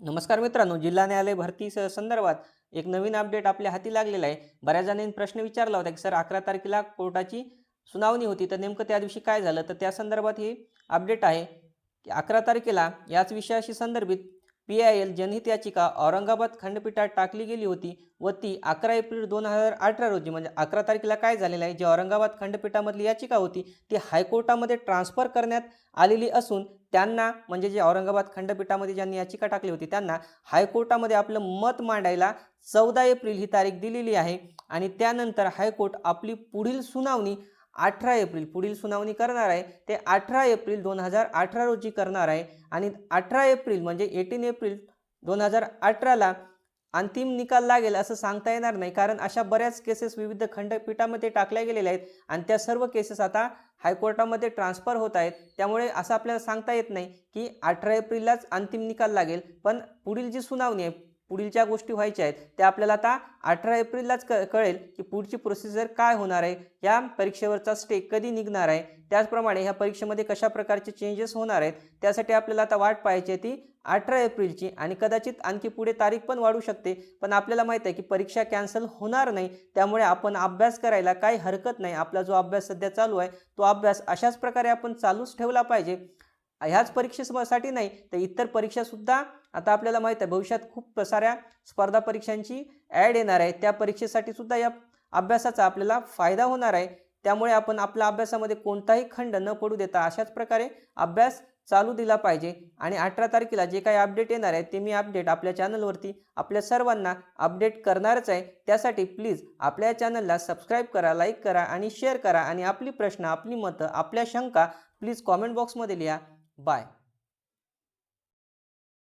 नमस्कार मित्रांनो जिल्हा न्यायालय भरती स- संदर्भात एक नवीन अपडेट आपल्या हाती लागलेला आहे. बऱ्याच जणांनी प्रश्न विचारला होता की सर अकरा तारखेला कोर्टाची सुनावणी होती तर नेमकं त्या दिवशी काय झालं? तर त्या संदर्भात ही अपडेट आहे की अकरा तारखेला याच विषयाशी संदर्भित पी आय एल जनहित याचिका औरंगाबाद खंडपीठात टाकली गेली होती व ती अकरा एप्रिल दोन हजार अठरा रोजी म्हणजे अकरा तारखेला काय झालेलं आहे? जी औरंगाबाद खंडपीठामधली याचिका होती ती हायकोर्टामध्ये ट्रान्सफर करण्यात आलेली असून त्यांना म्हणजे जे औरंगाबाद खंडपीठामध्ये ज्यांनी याचिका टाकली होती त्यांना हायकोर्टामध्ये आपलं मत मांडायला चौदा एप्रिल ही तारीख दिलेली आहे आणि त्यानंतर हायकोर्ट आपली पुढील सुनावणी अठरा एप्रिल पुढील सुनावणी करणार आहे. ते अठरा एप्रिल दोन हजार अठरा रोजी करणार आहे. आणि अठरा एप्रिल म्हणजे एटीन एप्रिल दोन हजार अठराला अंतिम निकाल लागेल असं सांगता येणार नाही. कारण अशा बऱ्याच केसेस विविध खंडपीठामध्ये टाकल्या गेलेल्या आहेत. आणि त्या सर्व केसेस आता हायकोर्टामध्ये ट्रान्सफर होत आहेत. त्यामुळे असं आपल्याला सांगता येत नाही की अठरा एप्रिललाच अंतिम निकाल लागेल. पण पुढील जी सुनावणी आहे पुढील ज्या गोष्टी व्हायच्या आहेत त्या आपल्याला आता अठरा एप्रिललाच क कळेल की पुढची प्रोसिजर काय होणार आहे. या परीक्षेवरचा स्टे कधी निघणार आहे? त्याचप्रमाणे ह्या परीक्षेमध्ये कशा प्रकारचे चेंजेस होणार आहेत? त्यासाठी आपल्याला आता वाट पाहायची आहे ती अठरा एप्रिलची आणि कदाचित आणखी पुढे तारीख पण वाढू शकते. पण आपल्याला माहीत आहे की परीक्षा कॅन्सल होणार नाही. त्यामुळे आपण अभ्यास करायला काही हरकत नाही. आपला जो अभ्यास सध्या चालू आहे तो अभ्यास अशाच प्रकारे आपण चालूच ठेवला पाहिजे. ह्याच परीक्षेसाठी नाही तर इतर परीक्षासुद्धा आता आपल्याला माहीत आहे भविष्यात खूप साऱ्या स्पर्धा परीक्षांची ॲड येणार आहे. त्या परीक्षेसाठी सुद्धा या अभ्यासाचा आपल्याला फायदा होणार आहे. त्यामुळे आपण आपल्या अभ्यासामध्ये कोणताही खंड न पडू देता अशाच प्रकारे अभ्यास चालू दिला पाहिजे. आणि अठरा तारखेला जे काही अपडेट येणार आहे ते मी अपडेट आपल्या चॅनलवरती आपल्या सर्वांना अपडेट करणारच आहे. त्यासाठी प्लीज आपल्या चॅनलला सबस्क्राईब करा लाईक करा आणि शेअर करा. आणि आपली प्रश्न आपली मतं आपल्या शंका प्लीज कॉमेंट बॉक्समध्ये लिहा. Bye.